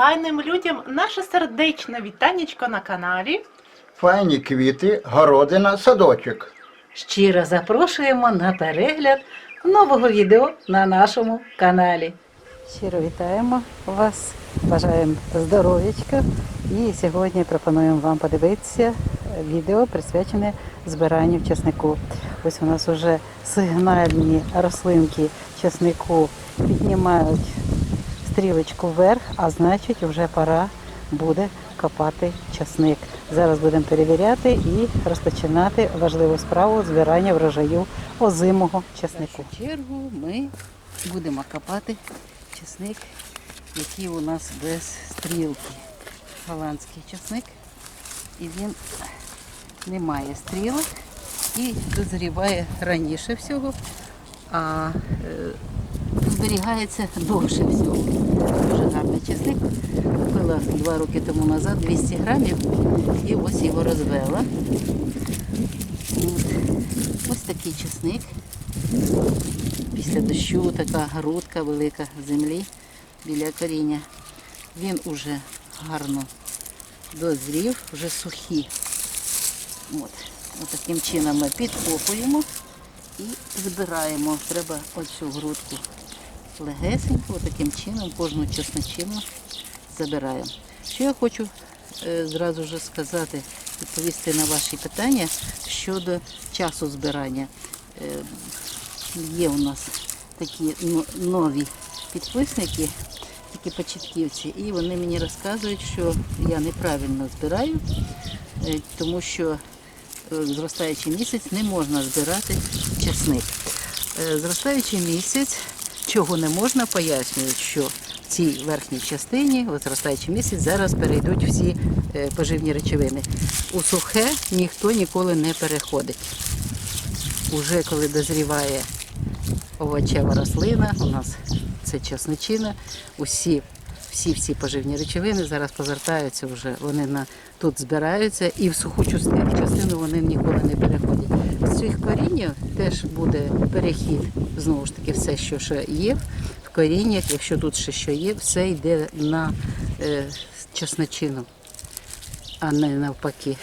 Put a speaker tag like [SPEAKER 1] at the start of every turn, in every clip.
[SPEAKER 1] файним людям наше сердечне вітанечко на каналі.
[SPEAKER 2] Файні квіти, городина, садочок.
[SPEAKER 3] Щиро запрошуємо на перегляд нового відео на нашому каналі. Щиро вітаємо вас, бажаємо здоров'ячка. І сьогодні пропонуємо вам подивитися відео, присвячене збиранню чеснику. Ось у нас вже сигнальні рослинки чеснику піднімають стрілочку вверх, а значить вже пора буде копати часник. Зараз будемо перевіряти і розпочинати важливу справу збирання врожаю озимого часнику. В чергу ми будемо копати часник, який у нас без стрілки. Голландський часник. І він не має стрілок і дозріває раніше всього, а е, зберігається довше всього. Дуже гарний чесник. Купила два роки тому назад 200 грамів і ось його розвела. Ось такий чесник. Після дощу така грудка велика землі біля коріння. Він уже гарно дозрів, вже сухі. От. От таким чином ми підкопуємо і збираємо. Треба оцю грудку легесенько, таким чином кожну чесночину забираємо. Що я хочу е, зразу ж сказати, відповісти на ваші питання щодо часу збирання. Е, є у нас такі нові підписники, такі початківці, і вони мені розказують, що я неправильно збираю, е, тому що зростаючий місяць не можна збирати часник. Зростаючий місяць, чого не можна, пояснюють, що в цій верхній частині, от зростаючий місяць, зараз перейдуть всі е, поживні речовини. У сухе ніхто ніколи не переходить. Уже коли дозріває овочева рослина, у нас це часничина, усі всі всі поживні речовини зараз повертаються вже, вони на, тут збираються і в суху частину вони ніколи не переходять. Цих коріння теж буде перехід, знову ж таки, все, що ще є в коріннях, якщо тут ще що є, все йде на е, часничину, а не навпаки.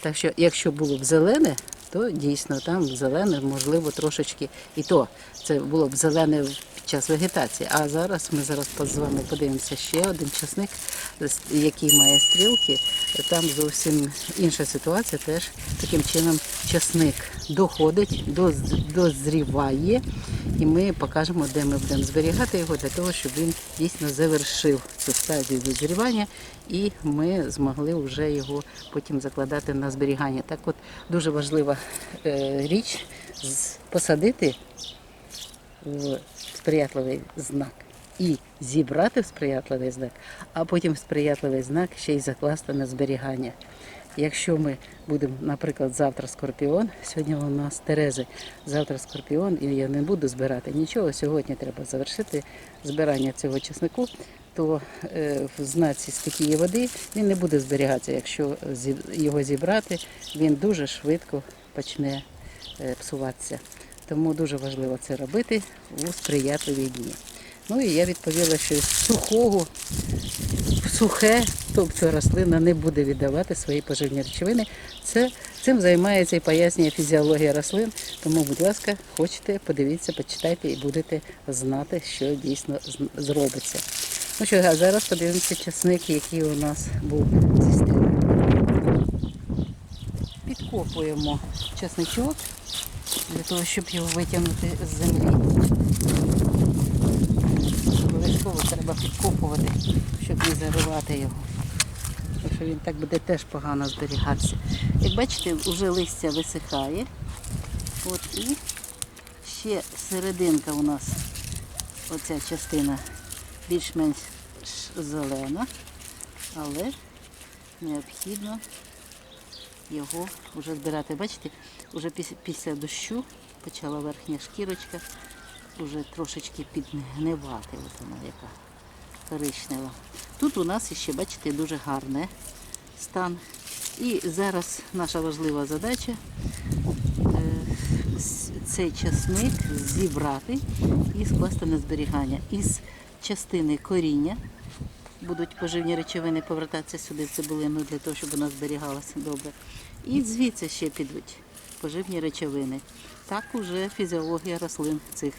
[SPEAKER 3] Так що, якщо було б зелене, то дійсно там зелене, можливо, трошечки і то це було б зелене під час вегетації. А зараз ми зараз з вами подивимося ще один часник, який має стрілки. Там зовсім інша ситуація. Теж таким чином часник доходить, дозріває, і ми покажемо, де ми будемо зберігати його для того, щоб він дійсно завершив цю стадію дозрівання, і ми змогли вже його потім закладати на зберігання. Так от дуже важлива е, річ посадити в сприятливий знак і зібрати в сприятливий знак, а потім сприятливий знак ще й закласти на зберігання. Якщо ми будемо, наприклад, завтра скорпіон, сьогодні у нас Терези, завтра скорпіон, і я не буду збирати нічого. Сьогодні треба завершити збирання цього чеснику, то е, в знаці стихії води він не буде зберігатися. Якщо його зібрати, він дуже швидко почне е, псуватися. Тому дуже важливо це робити у сприятливі дні. Ну і я відповіла, що сухого сухе, тобто рослина не буде віддавати свої поживні речовини. Це, цим займається і пояснює фізіологія рослин. Тому, будь ласка, хочете, подивіться, почитайте і будете знати, що дійсно зробиться. Ну що, а зараз подивимося часник, який у нас був зі стрілкою. Підкопуємо часничок для того, щоб його витягнути з землі. Обов'язково треба підкопувати, щоб не заривати його. Тому що він так буде теж погано зберігатися. Як бачите, вже листя висихає. От і ще серединка у нас, оця частина більш-менш зелена, але необхідно його вже збирати. Бачите, вже після, дощу почала верхня шкірочка вже трошечки підгнивати. От вона яка коричнева. Тут у нас ще, бачите, дуже гарний стан. І зараз наша важлива задача е, цей часник зібрати і скласти на зберігання. Із частини коріння будуть поживні речовини повертатися сюди в цибулину для того, щоб вона зберігалася добре. І звідси ще підуть поживні речовини. Так уже фізіологія рослин цих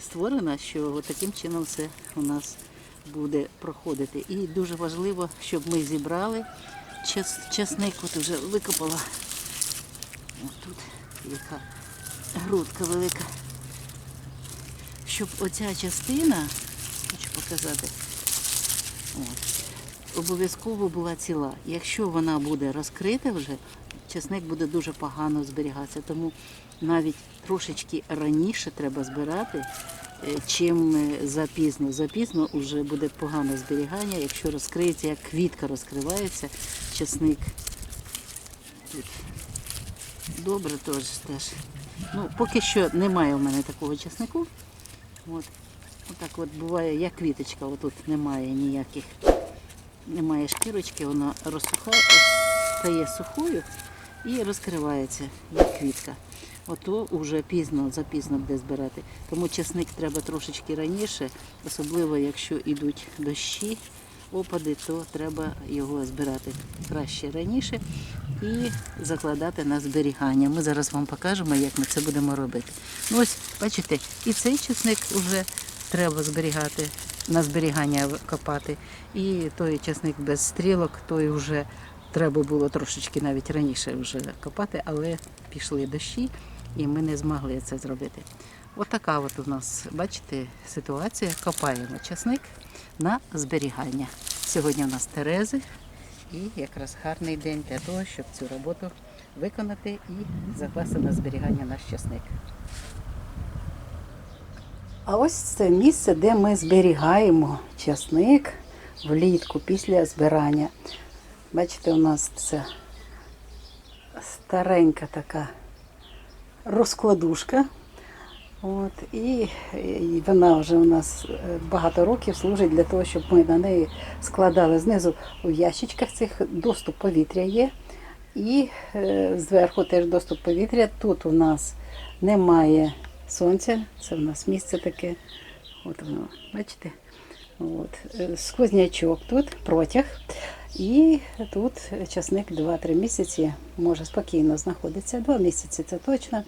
[SPEAKER 3] створена, що таким чином все у нас буде проходити. І дуже важливо, щоб ми зібрали час, часник, от вже викопала. Ось тут яка грудка велика. Щоб оця частина, хочу показати, обов'язково була ціла. Якщо вона буде розкрита вже, часник буде дуже погано зберігатися. Тому навіть трошечки раніше треба збирати, чим е, запізно. Запізно вже буде погане зберігання, якщо розкриється, як квітка розкривається, часник. Тут добре теж теж. Ну, поки що немає у мене такого часнику. От. Отак от буває, як квіточка, отут немає ніяких, немає шкірочки, вона розсухає, стає сухою і розкривається, як квітка. Ото вже пізно, запізно буде збирати. Тому часник треба трошечки раніше, особливо якщо йдуть дощі, опади, то треба його збирати краще раніше і закладати на зберігання. Ми зараз вам покажемо, як ми це будемо робити. Ну ось, бачите, і цей часник вже треба зберігати, на зберігання копати. І той часник без стрілок, той вже треба було трошечки навіть раніше вже копати, але пішли дощі, і ми не змогли це зробити. От от у нас, бачите, ситуація. Копаємо часник на зберігання. Сьогодні у нас Терези, і якраз гарний день для того, щоб цю роботу виконати і закласти на зберігання наш часник. А ось це місце, де ми зберігаємо часник влітку після збирання. Бачите, у нас це старенька така розкладушка. От, і, і вона вже у нас е, багато років служить для того, щоб ми на неї складали знизу у ящичках цих доступ повітря є. І е, зверху теж доступ повітря. Тут у нас немає сонця, це у нас місце таке. От воно, бачите? От. е, Сквознячок тут, протяг. І тут часник 2-3 місяці може спокійно знаходитися. 2 місяці це точно.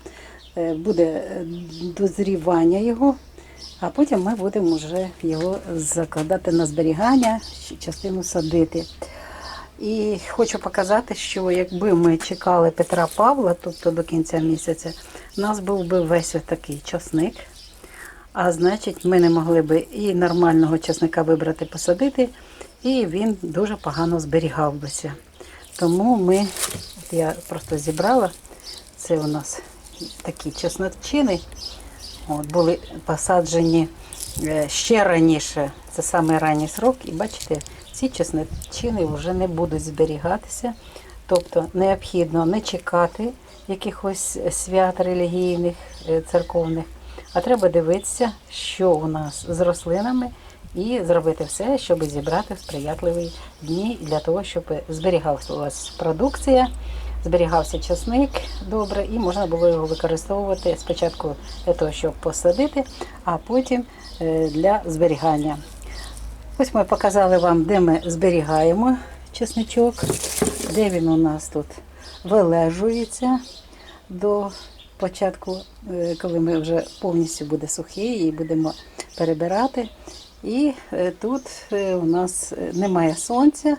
[SPEAKER 3] Е, Буде е, дозрівання його, а потім ми будемо вже його закладати на зберігання, частину садити. І хочу показати, що якби ми чекали Петра Павла, тобто до кінця місяця, у нас був би весь такий часник. А значить, ми не могли би і нормального часника вибрати, посадити, і він дуже погано зберігав бися. Тому ми, от я просто зібрала, це у нас такі чесночини, от, були посаджені е, ще раніше, це саме ранній срок, і бачите, ці чесночини вже не будуть зберігатися. Тобто необхідно не чекати якихось свят релігійних, е, церковних, а треба дивитися, що у нас з рослинами, і зробити все, щоб зібрати в сприятливі дні для того, щоб зберігалася у вас продукція, зберігався часник добре, і можна було його використовувати спочатку для того, щоб посадити, а потім е, для зберігання. Ось ми показали вам, де ми зберігаємо чесничок, де він у нас тут вилежується до початку, е, коли ми вже повністю буде сухий і будемо перебирати. І е, тут е, у нас немає сонця,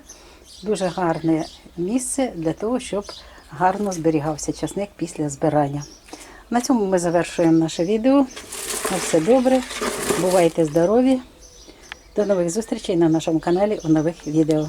[SPEAKER 3] дуже гарне місце для того, щоб гарно зберігався часник після збирання. На цьому ми завершуємо наше відео. На все добре, бувайте здорові! До нових зустрічей на нашому каналі у нових відео.